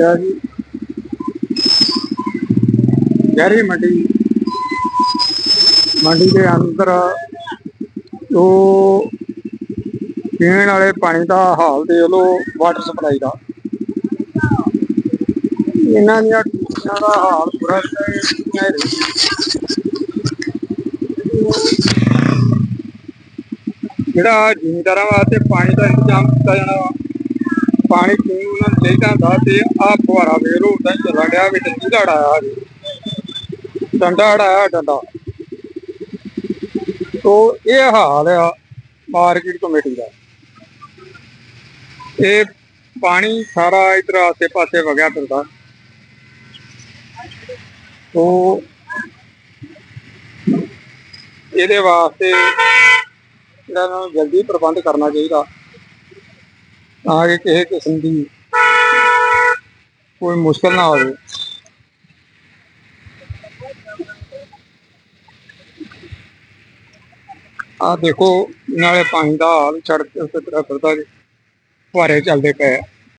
ਇਹ ਜੀ ਗਹਿਰੀ ਮੰਡੀ। ਮੰਡੀ ਦੇ ਅੰਦਰ ਉਹ ਪੀਣ ਵਾਲੇ ਪਾਣੀ ਦਾ ਹਾਲ ਦੇ ਲੋ ਵਾਟਰ ਸਪਲਾਈ ਦਾ। ਇਹਨਾਂ ਦੀਆਂ ਟੂਟੀਆਂ ਦਾ ਹਾਲ ਬੁਰਾ ਤੇ ਜਿਹੜਾ ਜ਼ਿਮੀਂਦਾਰਾਂ ਵਾਸਤੇ ਪਾਣੀ ਦਾ ਇੰਤਜ਼ਾਮ ਕੀਤਾ ਜਾਣਾ ਵਾ ਪਾਣੀ ਪੀਣ ਉਹਨਾਂ ਨੂੰ ਚਾਹੀਦਾ ਹੁੰਦਾ ਤੇ ਆਹ ਫੁਹਾਰਾ ਵੇਖ ਲਓ ਉਦਾਂ ਹੀ ਚੱਲਣ ਡਿਆ, ਵਿੱਚ ਨੀਲਾ ਅੜਾਇਆ ਜੀ ਡੰਡਾ ਅੜਾਇਆ ਡੰਡਾ। ਤੋ ਇਹ ਹਾਲ ਆ ਮਾਰਕੀਟ ਕਮੇਟੀ ਦਾ। ਇਹ ਪਾਣੀ ਸਾਰਾ ਇਧਰ ਆਸੇ ਪਾਸੇ ਵਗਿਆ ਫਿਰਦਾ। ਤੋ ਇਹਦੇ ਵਾਸਤੇ ਇਹਨਾਂ ਨੂੰ ਜਲਦੀ ਪ੍ਰਬੰਧ ਕਰਨਾ ਚਾਹੀਦਾ। ਤਾਂ ਕਿ ਕਿਸੇ ਕਿਸਮ ਦੀ ਕੋਈ ਮੁਸ਼ਕਲ ਨਾ ਆਵੇ ਆ ਦੇਖੋ, ਨਾਲੇ ਪਾਣੀ ਦਾ ਹਾਲ, ਸੜਕ ਤੇ ਫਿਰਦਾ ਫੁਹਾਰੇ ਚੱਲਦੇ ਪਏ